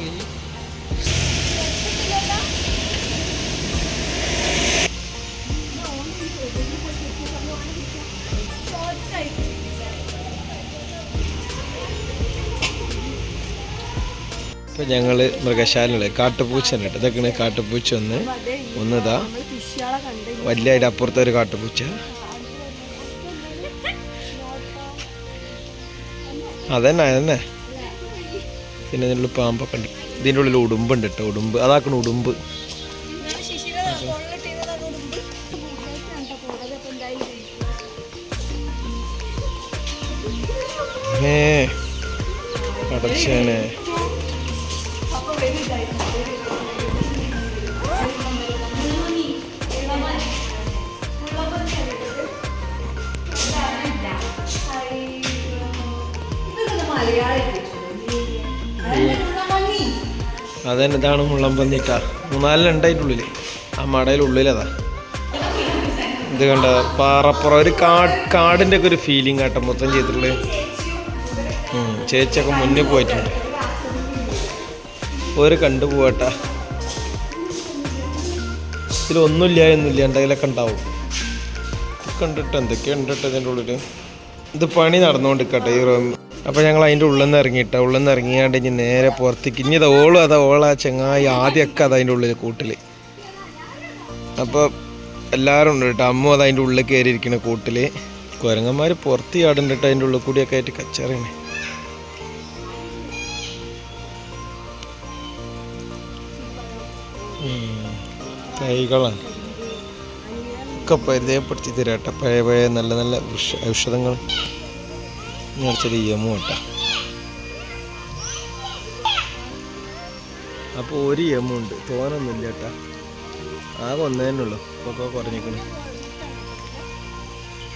വാങ്ങി ഇപ്പം ഞങ്ങൾ മൃഗശാലയിൽ കാട്ടുപൂച്ചനെ ഇട്ട് ഇതൊക്കെയാണ് കാട്ടുപൂച്ച ഒന്ന് ഒന്നതാ. വലിയ അതിന്റെ അപ്പുറത്തെ ഒരു കാട്ടുപൂച്ച. അതന്നെ അതന്നെ. പിന്നെ ഇതിനുള്ളിൽ പാമ്പൊക്കെ ഉണ്ട്. ഇതിന്റെ ഉള്ളിൽ ഉടുമ്പുണ്ട് കേട്ടോ ഉടുമ്പ്. അതാക്കണ ഉടുമ്പ്. ഏ അടച്ചേനെ. അതന്നെ ഇതാണ് മുള്ളംപന്നിട്ടാ മൂന്നാലെണ്ണം ഉണ്ട് അതിന്റെ ആ മടയിൽ ഉള്ളിലതാ. ഇത് കണ്ട? പാറപ്പുറം. ഒരു കാട് കാടിന്റെ ഒക്കെ ഒരു ഫീലിംഗ് ആട്ടോ മൊത്തം ചെയ്തിട്ടുള്ളത് ചേച്ചിയൊക്കെ മുന്നേ പോയിട്ടുണ്ട്. ഒരു കണ്ടു പോകട്ട ഇതിലൊന്നുമില്ല എന്നില്ല എന്തെങ്കിലുമൊക്കെ ഉണ്ടാവും. കണ്ടിട്ട് എന്തൊക്കെയോ കണ്ടിട്ട് കേട്ടോ ഇതിന്റെ ഉള്ളിൽ ഇത് പണി നടന്നുകൊണ്ടിരിക്കട്ടെ ഈ റൂം അപ്പോൾ ഞങ്ങൾ അതിന്റെ ഉള്ളിൽ നിന്ന് ഇറങ്ങിയിട്ട. ഉള്ളിൽ നിന്ന് ഇറങ്ങിയാണ്ട് ഇനി നേരെ പുറത്തേക്ക് ഇനി അത് ഓളും അതാ ഓളാ ചെങ്ങായി ആദ്യമൊക്കെ അത് അതിന്റെ ഉള്ളിൽ കൂട്ടിൽ അപ്പോൾ എല്ലാവരും ഉണ്ട് കേട്ടോ. അമ്മ അത് അതിന്റെ ഉള്ളിൽ കയറിയിരിക്കണ കൂട്ടിൽ കുരങ്ങന്മാർ പുറത്ത് ചാടുന്നുണ്ട് അതിന്റെ ഉള്ളിൽ കൂടിയൊക്കെ ആയിട്ട് കച്ചറിയാണ്. തൈകളാണ്. ഒക്കെ പരിചയപ്പെടുത്തി തരാട്ടെ പഴയ പഴയ നല്ല നല്ല ഔഷധങ്ങൾ കുറച്ചൊരു യമു അപ്പോൾ ഒരു യമു ഉണ്ട്. തോനൊന്നുമില്ല കേട്ടാ. ആകെ ഒന്നേ ഉള്ളൂ. ഇപ്പോൾ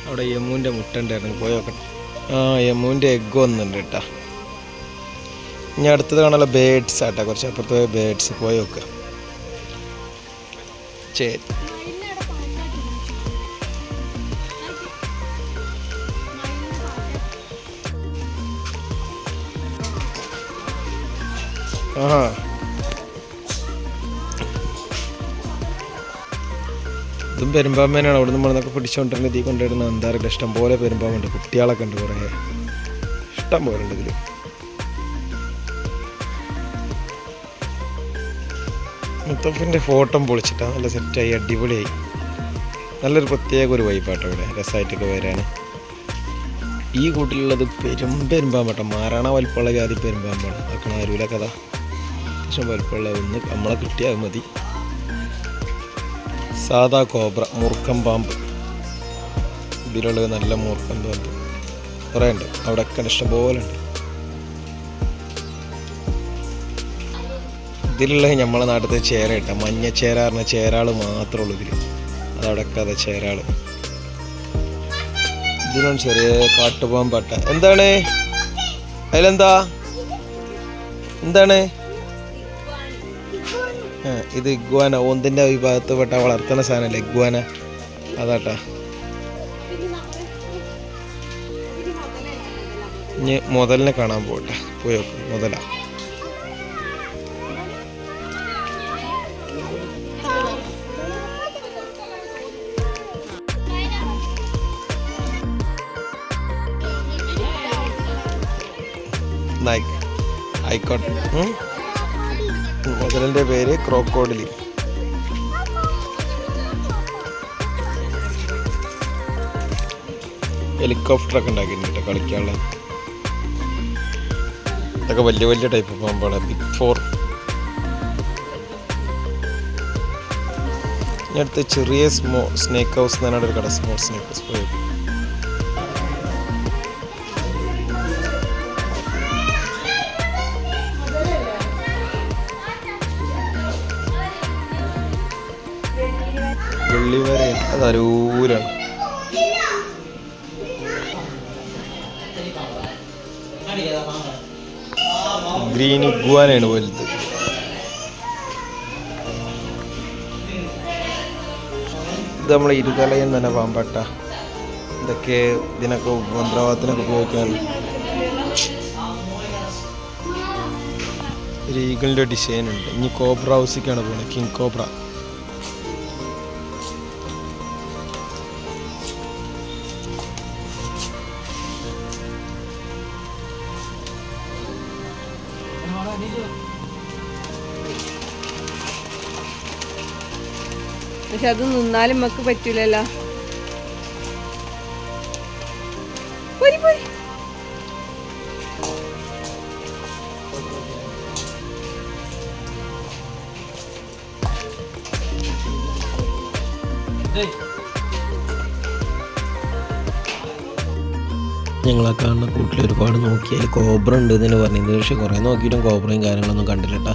അവിടെ യമുവിന്റെ മുട്ട ഉണ്ടായിരുന്നു. പോയി നോക്കട്ടെ. ആ യമുവിന്റെ എഗ്ഗ് ഒന്നുണ്ട് കേട്ടാ. ഇനി അടുത്തത് കാണാനുള്ള ബേഡ്സ് ആട്ടാ. കുറച്ച് അപ്പുറത്ത് ബേഡ്സ് പോയി നോക്കുക ശരി. ആഹാ. ഇതും പെരുമ്പാമ്പേനാണ് അവിടെ നമ്മൾ നിന്നൊക്കെ പിടിച്ചുകൊണ്ടിരുന്ന തീ കൊണ്ടിരുന്ന എന്താറില്ല ഇഷ്ടം പോലെ പെരുമ്പാമ്പുണ്ട്. കുട്ടികളൊക്കെ ഉണ്ട് കുറേ. ഇഷ്ടം പോലെ ഉണ്ട് ഇതിൽ മുത്തഫിന്റെ ഫോട്ടോ പൊളിച്ചിട്ടാ നല്ല സെറ്റായി അടിപൊളിയായി. നല്ലൊരു പ്രത്യേക ഒരു വൈബാട്ടോ ഇവിടെ. രസമായിട്ടൊക്കെ വരാൻ ഈ കൂട്ടിലുള്ളത് പെരും പെരുമ്പാമ്പട്ടോ. മാറാണ വലിപ്പമുള്ള ജാതി പെരുമ്പാമ്പാണ്. അതൊക്കെ ആരൂല കഥ. അത്യാവശ്യം വലുപ്പമുള്ള ഒന്ന് നമ്മളെ കിട്ടിയാൽ മതി. സാധാ കോബ്ര മൂർക്കം പാമ്പ്. ഇതിലുള്ളത് നല്ല മൂർക്കം പാമ്പ്. കുറേ ഉണ്ട്. അവിടെയൊക്കെ ഇഷ്ടംപോലെ ഉണ്ട്. ഇതിലുള്ള നമ്മളെ നാട്ടിലത്തെ ചേര ഇട്ട മഞ്ഞ ചേര പറഞ്ഞ ചേരാൾ മാത്രമേ ഉള്ളൂ ഇതിൽ അതവിടെയൊക്കെ അതെ ചേരാൾ. ഇതിനാണ് ചെറിയ കാട്ടുപോകാൻ കാട്ടുപാമ്പട്ട. എന്താണ്? അതിലെന്താ? എന്താണ്? ഇത് ഇഗ്വാന ഓന്തിന്റെ വിഭാഗത്തിൽപ്പെട്ട വളർത്തുന്ന സാധനമല്ലേ ഇഗ്വാന? അതാട്ടാ. ഇനി മുതലിനെ കാണാൻ പോട്ടെ പോയോ മുതലാ. ആയിക്കോട്ടെ. മുതലിന്റെ പേര് ക്രോക്കോഡിലി. ഹെലികോപ്റ്റർ ഒക്കെ ഉണ്ടാക്കിയിട്ടുണ്ട് കേട്ടോ കളിക്കാനുള്ള. ഇതൊക്കെ വലിയ വലിയ ടൈപ്പ് പാമ്പാണ് ബിഗ് ഫോർ ഇനി അടുത്ത് ചെറിയ സ്മോ സ്നേക്ക് ഹൗസ് എന്നാണ് ഒരു കട സ്മോൾ സ്നേക്ക് ഹൗസ് പോയത് വെള്ളിവര അത് അരൂരാണ് ഗ്രീൻ ഇഗ്വാനാണ് വലുത്. ഇത് നമ്മൾ ഇരുതലയും തന്നെ പാമ്പട്ട. ഇതൊക്കെ ഇതിനൊക്കെ മന്ത്രവാദത്തിനൊക്കെ ഉപയോഗിക്കാൻ ഈഗിളിന്റെ ഡിസൈൻ ഉണ്ട്. ഇനി കോബ്ര ഹൗസിക്കാണ് പോകുന്നത് കിങ് കോബ്ര പക്ഷെ അത് നിന്നാലും നമുക്ക് പറ്റൂലല്ലോ പോരി, പോരി. ഞങ്ങൾ ആ കാണുന്ന കൂട്ടിൽ ഒരുപാട് നോക്കിയാൽ കോബ്ര ഉണ്ട് എന്ന് പറഞ്ഞത് പക്ഷേ കുറേ നോക്കിയിട്ടും കോബ്രയും കാര്യങ്ങളൊന്നും കണ്ടില്ല കേട്ടോ.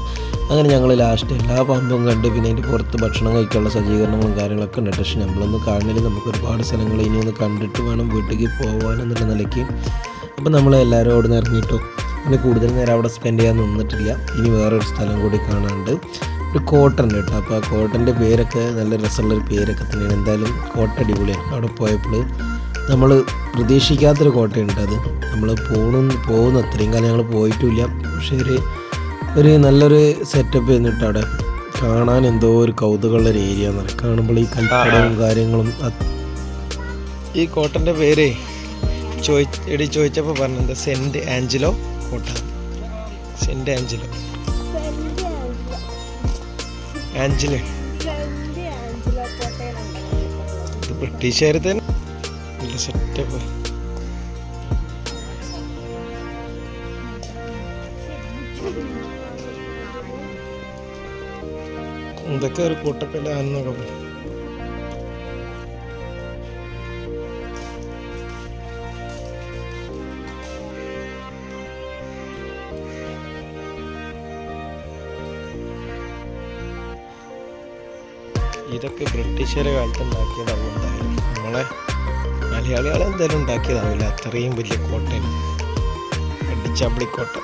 അങ്ങനെ ഞങ്ങൾ ലാസ്റ്റ് എല്ലാ പാമ്പും കണ്ട് പിന്നെ അതിന്റെ പുറത്ത് ഭക്ഷണം കഴിക്കാനുള്ള സജ്ജീകരണങ്ങളും കാര്യങ്ങളൊക്കെ ഉണ്ട്. പക്ഷേ നമ്മളൊന്ന് കാണുന്നില്ല. നമുക്ക് ഒരുപാട് സ്ഥലങ്ങൾ ഇനി ഒന്ന് കണ്ടിട്ട് വേണം വീട്ടിലേക്ക് പോകാനെന്നുള്ള നിലയ്ക്ക്. അപ്പോൾ നമ്മൾ എല്ലാവരും അവിടെ നിന്ന് പിന്നെ കൂടുതൽ നേരം അവിടെ സ്പെൻഡ് ചെയ്യാൻ നിന്നിട്ടില്ല. ഇനി വേറൊരു സ്ഥലം കൂടി കാണാനുണ്ട്. ഒരു കോട്ട ഉണ്ട് കേട്ടോ. അപ്പോൾ ആ കോട്ടന്റെ പേരൊക്കെ നല്ല രസമുള്ളൊരു പേരൊക്കെ തന്നെയാണ്. എന്തായാലും കോട്ട അടിപൊളിയാണ്. അവിടെ പോയപ്പോൾ നമ്മൾ പ്രതീക്ഷിക്കാത്തൊരു കോട്ടയുണ്ട് അത്. നമ്മൾ പോകണം പോകുന്ന അത്രയും കാലം ഞങ്ങൾ പോയിട്ടില്ല. പക്ഷേ ഒരു ഒരു നല്ലൊരു സെറ്റപ്പ് എന്നിട്ട് അവിടെ കാണാൻ എന്തോ ഒരു കൗതുകമുള്ള ഒരു ഏരിയ എന്ന് പറയും. കാണുമ്പോൾ ഈ കൽപ്പടവും കാര്യങ്ങളും ഈ കോട്ടന്റെ പേര് ചോദി എടി ചോദിച്ചപ്പോൾ പറഞ്ഞത് സെന്റ് ആഞ്ചലോ കോട്ട. Saint Angelo. ആഞ്ചലോ. ബ്രിട്ടീഷുകാർ തന്നെ നല്ല സെറ്റപ്പ് എന്തൊക്കെ ഒരു കൂട്ടക്കലാന്നൊക്കെ പറയും ഇതൊക്കെ ബ്രിട്ടീഷുകാരെ കാലത്ത് ഉണ്ടാക്കിയതാണ് നമ്മളെ മലയാളികൾ എന്തായാലും ഉണ്ടാക്കിയതാവില്ല അത്രയും വലിയ കോട്ടയാണ് അടിച്ചമ്പളിക്കോട്ട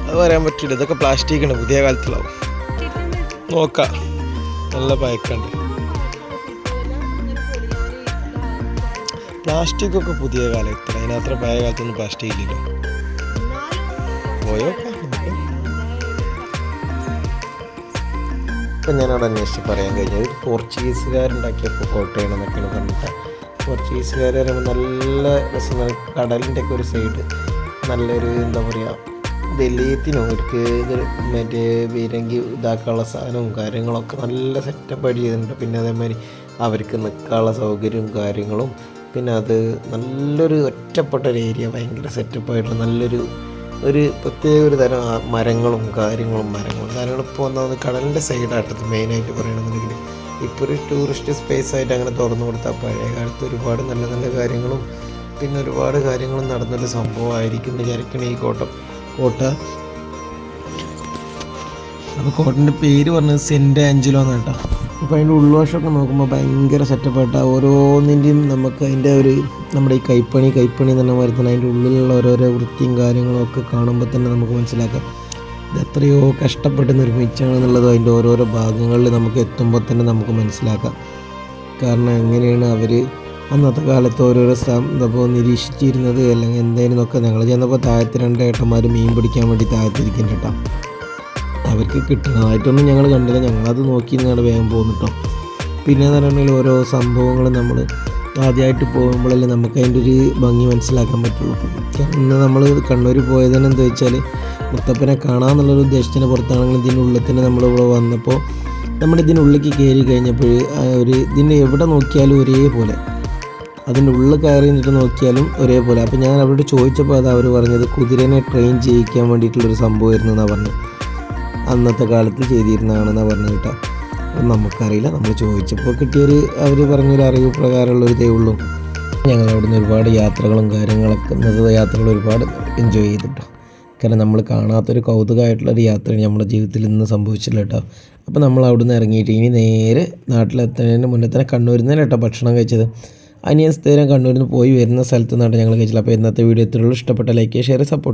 അത് പറയാൻ പറ്റില്ല ഇതൊക്കെ പ്ലാസ്റ്റിക് ആണ്. പുതിയ കാലത്തിലാവും നോക്കാം. നല്ല പയക്കുണ്ട് പ്ലാസ്റ്റിക് ഒക്കെ പുതിയ കാലത്തിൽ അതിനത്ര പഴയ കാലത്തൊന്നും പ്ലാസ്റ്റിക് ഇല്ലല്ലോ. പോയോ? ഇപ്പം ഞാനവിടെ അന്വേഷിച്ച് പറയാൻ കഴിഞ്ഞത് പോർച്ചുഗീസുകാരുണ്ടാക്കിയ കോട്ടയാണ് എന്നൊക്കെയാണ് പറഞ്ഞിട്ട് പോർച്ചുഗീസുകാർ പറയുമ്പോൾ നല്ല രസമാണ് കടലിന്റെ ഒക്കെ ഒരു സൈഡ് നല്ലൊരു എന്താ പറയുക ദലിയത്തിനും അവർക്ക് മറ്റേ വീരങ്കി ഇതാക്കാനുള്ള സാധനവും കാര്യങ്ങളൊക്കെ നല്ല സെറ്റപ്പ് ആയിട്ട് ചെയ്തിട്ടുണ്ട്. പിന്നെ അതേമാതിരി അവർക്ക് നിൽക്കാനുള്ള സൗകര്യവും കാര്യങ്ങളും. പിന്നെ അത് നല്ലൊരു ഒറ്റപ്പെട്ട ഒരു ഏരിയ ഭയങ്കര സെറ്റപ്പായിട്ടുള്ള നല്ലൊരു ഒരു പ്രത്യേക ഒരു തരം മരങ്ങളും കാര്യങ്ങളും മരങ്ങളും കാര്യങ്ങളും ഇപ്പോൾ ഒന്നാമത് കടലിന്റെ സൈഡായിട്ടത് മെയിനായിട്ട് പറയണമെന്നുണ്ടെങ്കിൽ ഇപ്പോൾ ഒരു ടൂറിസ്റ്റ് സ്പേസ് ആയിട്ട് അങ്ങനെ തുറന്നു കൊടുത്താൽ പഴയ കാലത്ത് ഒരുപാട് നല്ല നല്ല കാര്യങ്ങളും പിന്നെ ഒരുപാട് കാര്യങ്ങളും നടന്നൊരു സംഭവമായിരിക്കും വിചാരിക്കണം ഈ കോട്ട. കോട്ട. അപ്പോൾ കോട്ടന്റെ പേര് പറഞ്ഞത് സെന്റ് ആഞ്ചലോ എന്നാണ് കേട്ടോ. അപ്പോൾ അതിന്റെ ഉൾവശമൊക്കെ നോക്കുമ്പോൾ ഭയങ്കര സെറ്റപ്പായിട്ട് ഓരോന്നിന്റെയും നമുക്ക് അതിന്റെ ഒരു നമ്മുടെ ഈ കൈപ്പണി കൈപ്പണി തന്നെ തന്നെ അതിന്റെ ഉള്ളിലുള്ള ഓരോരോ വൃത്തിയും കാര്യങ്ങളും ഒക്കെ കാണുമ്പോൾ തന്നെ നമുക്ക് മനസ്സിലാക്കാം. ഇത് എത്രയോ കഷ്ടപ്പെട്ട് നിർമ്മിച്ചാണെന്നുള്ളത് അതിന്റെ ഓരോരോ ഭാഗങ്ങളിൽ നമുക്ക് എത്തുമ്പോൾ തന്നെ നമുക്ക് മനസ്സിലാക്കാം. കാരണം എങ്ങനെയാണ് അവർ അന്നത്തെ കാലത്ത് ഓരോരോ ഇപ്പോൾ നിരീക്ഷിച്ചിരുന്നത് അല്ലെങ്കിൽ എന്തായിരുന്നൊക്കെ ഞങ്ങൾ ചെന്നപ്പോൾ താഴത്ത് രണ്ട് ഏട്ടന്മാർ മീൻ പിടിക്കാൻ വേണ്ടി താഴത്തിരിക്കുന്നുണ്ട് കേട്ടോ. അവർക്ക് കിട്ടുന്നതായിട്ടൊന്നും ഞങ്ങൾ കണ്ടില്ല. ഞങ്ങളത് നോക്കി ഞങ്ങൾ വേഗം പോകുന്നു കേട്ടോ പിന്നെ എന്ന് പറഞ്ഞിട്ടുണ്ടെങ്കിൽ ഓരോ സംഭവങ്ങൾ നമ്മൾ ആദ്യമായിട്ട് പോകുമ്പോഴല്ലേ നമുക്ക് അതിന്റെ ഒരു ഭംഗി മനസ്സിലാക്കാൻ പറ്റുള്ളൂ. ഇന്ന് നമ്മൾ കണ്ണൂർ പോയതെന്ന് എന്താ വെച്ചാൽ മുത്തപ്പനെ കാണാമെന്നുള്ളൊരു ഉദ്ദേശത്തിന് പുറത്താണെങ്കിൽ ഇതിന്റെ ഉള്ളിൽ തന്നെ നമ്മളിവിടെ വന്നപ്പോൾ നമ്മൾ ഇതിനുള്ളിലേക്ക് കയറി കഴിഞ്ഞപ്പോൾ ഒരു ഇതിന് എവിടെ നോക്കിയാലും ഒരേപോലെ. അതിന്റെ ഉള്ളിൽ കയറി നിന്നിട്ട് നോക്കിയാലും ഒരേപോലെ. അപ്പോൾ ഞാൻ അവരോട് ചോദിച്ചപ്പോൾ അത് അവർ പറഞ്ഞത് കുതിരനെ ട്രെയിൻ ചെയ്യിക്കാൻ വേണ്ടിയിട്ടുള്ളൊരു സംഭവമായിരുന്നു എന്നാണ് പറഞ്ഞത്. അന്നത്തെ കാലത്ത് ചെയ്തിരുന്നതാണെന്നാണ് പറഞ്ഞത് കേട്ടോ. നമുക്കറിയില്ല. നമ്മൾ ചോദിച്ചപ്പോൾ കിട്ടിയൊരു അവർ പറഞ്ഞൊരു അറിവ് പ്രകാരമുള്ളൊരു ദൈവമുള്ളൂ ഞങ്ങൾ അവിടുന്ന് ഒരുപാട് യാത്രകളും കാര്യങ്ങളൊക്കെ ഇന്നത്തെ യാത്രകൾ ഒരുപാട് എൻജോയ് ചെയ്തിട്ടോ. കാരണം നമ്മൾ കാണാത്തൊരു കൗതുകമായിട്ടുള്ളൊരു യാത്രയാണ് നമ്മുടെ ജീവിതത്തിൽ ഇന്ന് സംഭവിച്ചില്ല കേട്ടോ. അപ്പോൾ നമ്മൾ അവിടുന്ന് ഇറങ്ങിയിട്ട് ഇനി നേരെ നാട്ടിലെത്തുന്നതിന് മുന്നേ തന്നെ കണ്ണൂരിൽ നിന്നല്ല കേട്ടോ ഭക്ഷണം കഴിച്ചത്. അനിയൻ സ്ഥിരം കണ്ണൂരിൽ നിന്ന് പോയി വരുന്ന സ്ഥലത്ത് നിന്നാണ് ഞങ്ങൾ കഴിച്ചത്. അപ്പോൾ ഇന്നത്തെ വീഡിയോ ഇത്രയുള്ളൂ ഇഷ്ടപ്പെട്ട ലൈക്ക് ഷെയർ സപ്പോർട്ട്